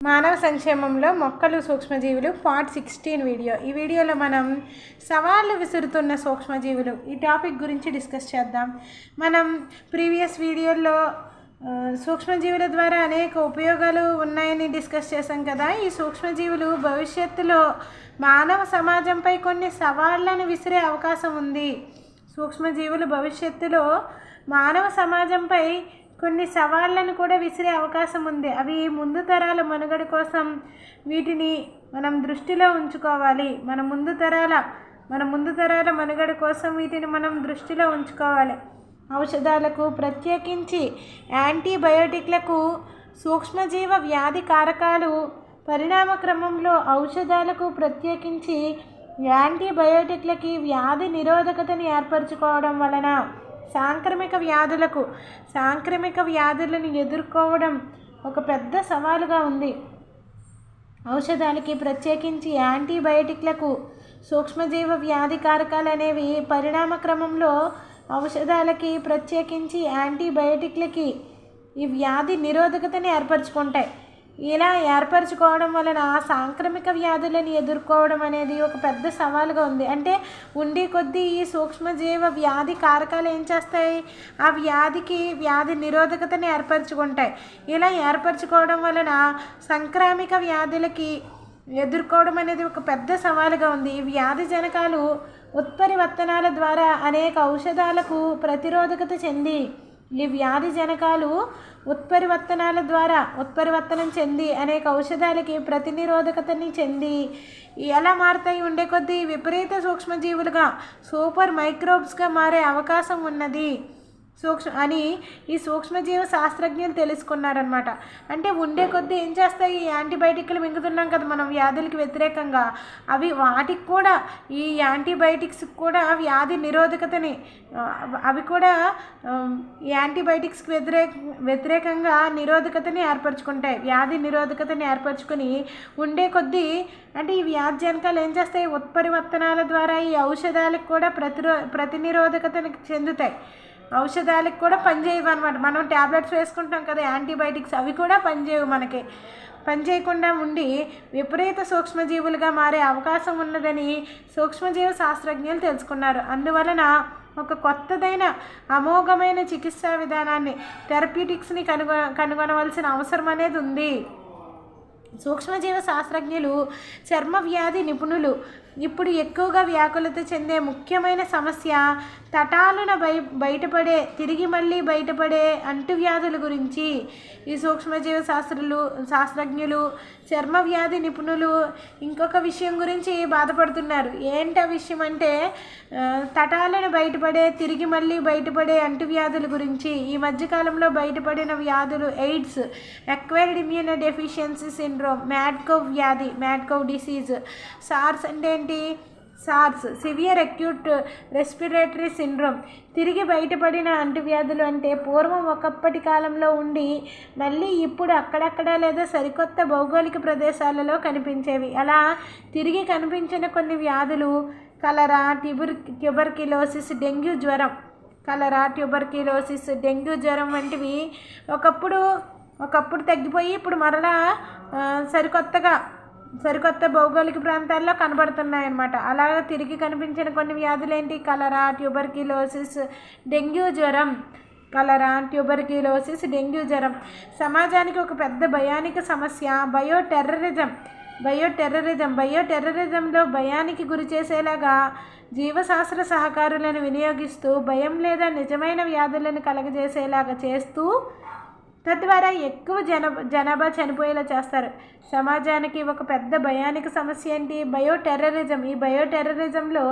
మానవ సంక్షేమంలో మొక్కలు సూక్ష్మజీవులు పార్ట్ సిక్స్టీన్ వీడియో. ఈ వీడియోలో మనం సవాళ్ళు విసురుతున్న సూక్ష్మజీవులు. ఈ టాపిక్ గురించి డిస్కస్ చేద్దాం. మనం ప్రీవియస్ వీడియోల్లో సూక్ష్మజీవుల ద్వారా అనేక ఉపయోగాలు ఉన్నాయని డిస్కస్ చేశాం కదా. ఈ సూక్ష్మజీవులు భవిష్యత్తులో మానవ సమాజంపై కొన్ని సవాళ్ళను విసిరే అవకాశం ఉంది. సూక్ష్మజీవులు భవిష్యత్తులో మానవ సమాజంపై కొన్ని సవాళ్ళను కూడా విసిరే అవకాశం ఉంది. అవి ముందు తరాల మనుగడ కోసం వీటిని మనం దృష్టిలో ఉంచుకోవాలి. మన ముందు తరాల మన ముందు తరాల మనుగడ కోసం వీటిని మనం దృష్టిలో ఉంచుకోవాలి. ఔషధాలకు ప్రత్యేకించి యాంటీబయోటిక్లకు సూక్ష్మజీవ వ్యాధి కారకాలు పరిణామ క్రమంలో ఔషధాలకు ప్రత్యేకించి యాంటీబయోటిక్లకి వ్యాధి నిరోధకతని ఏర్పరచుకోవడం వలన సాంక్రమిక వ్యాధులకు సాంక్రమిక వ్యాధులను ఎదుర్కోవడం ఒక పెద్ద సవాలుగా ఉంది. ఔషధాలకి ప్రత్యేకించి యాంటీబయాటిక్లకు సూక్ష్మజీవ వ్యాధి కారకాలు అనేవి పరిణామ క్రమంలో ఔషధాలకి ప్రత్యేకించి యాంటీబయాటిక్లకి ఈ వ్యాధి నిరోధకతని ఏర్పరచుకుంటాయి. ఇలా ఏర్పరచుకోవడం వలన సాంక్రమిక వ్యాధులను ఎదుర్కోవడం అనేది ఒక పెద్ద సవాలుగా ఉంది. అంటే ఉండే కొద్దీ ఈ సూక్ష్మజీవ వ్యాధి కారకాలు ఏం చేస్తాయి? ఆ వ్యాధికి వ్యాధి నిరోధకతను ఏర్పరచుకుంటాయి. ఇలా ఏర్పరచుకోవడం వలన సంక్రామిక వ్యాధులకి ఎదుర్కోవడం అనేది ఒక పెద్ద సవాలుగా ఉంది. ఈ వ్యాధి జనకాలు ఉత్పరివర్తనాల ద్వారా అనేక ఔషధాలకు ప్రతిరోధకత చెంది ఈ వ్యాధి జనకాలు ఉత్పరివర్తనాల ద్వారా ఉత్పరివర్తనం చెంది అనేక ఔషధాలకి ప్రతినిరోధకతని చెంది ఎలా మారుతాయి. ఉండే కొద్దీ విపరీత సూక్ష్మజీవులుగా సూపర్ మైక్రోబ్స్గా మారే అవకాశం ఉన్నది. సూక్ష్మ అని ఈ సూక్ష్మజీవ శాస్త్రజ్ఞులు తెలుసుకున్నారనమాట అంటే ఉండే కొద్దీ ఏం చేస్తాయి? ఈ యాంటీబయాటిక్లు మింగుతున్నాం కదా మనం వ్యాధులకి వ్యతిరేకంగా. అవి వాటికి కూడా ఈ యాంటీబయాటిక్స్ కూడా వ్యాధి నిరోధకతని అవి కూడా యాంటీబయాటిక్స్కి వ్యతిరేక వ్యతిరేకంగా నిరోధకతని ఏర్పరచుకుంటాయి. వ్యాధి నిరోధకతని ఏర్పరచుకొని ఉండే కొద్దీ అంటే ఈ వ్యాధి జనకాలు ఏం చేస్తాయి? ఉత్పరివర్తనాల ద్వారా ఈ ఔషధాలకు కూడా ప్రతిరో ప్రతినిరోధకతని చెందుతాయి. ఔషధాలకు కూడా పనిచేయవు అనమాట మనం ట్యాబ్లెట్స్ వేసుకుంటాం కదా యాంటీబయాటిక్స్ అవి కూడా పనిచేయవు మనకి. పనిచేయకుండా ఉండి విపరీత సూక్ష్మజీవులుగా మారే అవకాశం ఉన్నదని సూక్ష్మజీవ శాస్త్రజ్ఞులు తెలుసుకున్నారు. అందువలన ఒక కొత్తదైన అమోఘమైన చికిత్సా విధానాన్ని థెరప్యూటిక్స్ని కనుగొ కనుగొనవలసిన అవసరం అనేది ఉంది. సూక్ష్మజీవ శాస్త్రజ్ఞులు చర్మ వ్యాధి నిపుణులు ఇప్పుడు ఎక్కువగా వ్యాకులత చెందే ముఖ్యమైన సమస్య తటాలున బయ బయటపడే తిరిగి మళ్ళీ బయటపడే అంటువ్యాధుల గురించి. ఈ సూక్ష్మజీవ శాస్త్రులు శాస్త్రజ్ఞులు చర్మ వ్యాధి నిపుణులు ఇంకొక విషయం గురించి బాధపడుతున్నారు. ఏంటి ఆ విషయం అంటే తటాలను బయటపడే తిరిగి మళ్ళీ బయటపడే అంటువ్యాధుల గురించి. ఈ మధ్యకాలంలో బయటపడిన వ్యాధులు AIDS acquired immuno deficiency syndrome mad cow వ్యాధి మ్యాడ్కోవ్ డిసీజ్ సార్స్ అంటే ఏంటి? SARS severe acute respiratory syndrome. తిరిగి బయటపడిన అంటువ్యాధులు అంటే పూర్వం ఒకప్పటి కాలంలో ఉండి మళ్ళీ ఇప్పుడు అక్కడక్కడ లేదా సరికొత్త భౌగోళిక ప్రదేశాలలో కనిపించేవి. అలా తిరిగి కనిపించిన కొన్ని వ్యాధులు కలరా ట్యూబర్ ట్యూబర్కిలోసిస్ డెంగ్యూ జ్వరం. కలరా ట్యూబర్కిలోసిస్ డెంగ్యూ జ్వరం వంటివి ఒకప్పుడు ఒకప్పుడు తగ్గిపోయి ఇప్పుడు మరలా సరికొత్తగా సరికొత్త భౌగోళిక ప్రాంతాల్లో కనబడుతున్నాయన్నమాట. అలాగే తిరిగి కనిపించిన కొన్ని వ్యాధులు ఏంటి కలరా ట్యూబర్కిలోసిస్ డెంగ్యూ జ్వరం. కలరా ట్యూబర్కిలోసిస్ డెంగ్యూ జ్వరం. సమాజానికి ఒక పెద్ద భయానిక సమస్య bio terrorism bio terrorism bio టెర్రరిజంలో భయానికి గురి చేసేలాగా జీవశాస్త్ర సహకారులను వినియోగిస్తూ భయం లేదా నిజమైన వ్యాధులను కలగజేసేలాగా చేస్తూ తద్వారా ఎక్కువ జన జనాభా చనిపోయేలా చేస్తారు. సమాజానికి ఒక పెద్ద భయానిక సమస్య ఏంటి? బయోటెర్రరిజం. ఈ బయోటెర్రరిజంలో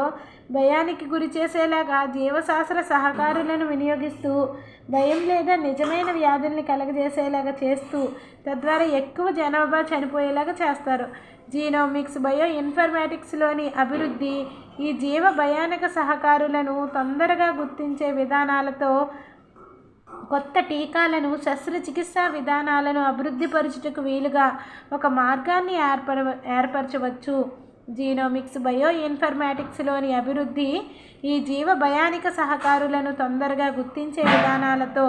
భయానికి గురి చేసేలాగా జీవశాస్త్ర సహకారులను వినియోగిస్తూ భయం లేదా నిజమైన వ్యాధుల్ని కలగజేసేలాగా చేస్తూ తద్వారా ఎక్కువ జనాభా చనిపోయేలాగా చేస్తారు. జీనోమిక్స్ బయో ఇన్ఫర్మాటిక్స్లోని అభివృద్ధి ఈ జీవ భయానక సహకారులను తొందరగా గుర్తించే విధానాలతో కొత్త టీకాలను శస్త్రచికిత్సా విధానాలను అభివృద్ధిపరచుటకు వీలుగా ఒక మార్గాన్ని ఏర్పర ఏర్పరచవచ్చు. జీనోమిక్స్ బయో ఇన్ఫర్మాటిక్స్లోని అభివృద్ధి ఈ జీవ భయానిక సహకారులను తొందరగా గుర్తించే విధానాలతో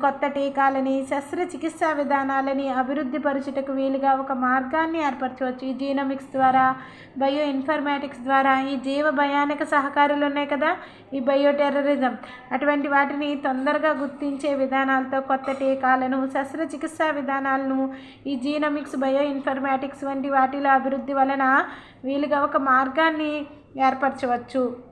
కొత్త టీకాలని శస్త్రచికిత్సా విధానాలని అభివృద్ధి పరుచుటకు వీలుగా ఒక మార్గాన్ని ఏర్పరచవచ్చు. ఈ జీనోమిక్స్ ద్వారా బయో ఇన్ఫర్మాటిక్స్ ద్వారా ఈ జీవ భయానక సహకారులు ఉన్నాయి కదా? ఈ బయో టెర్రరిజం అటువంటి వాటిని తొందరగా గుర్తించే విధానాలతో కొత్త టీకాలను శస్త్రచికిత్సా విధానాలను ఈ జీనోమిక్స్ బయో ఇన్ఫర్మాటిక్స్ వంటి వాటిలో అభివృద్ధి వలన వీలుగా ఒక మార్గాన్ని ఏర్పరచవచ్చు.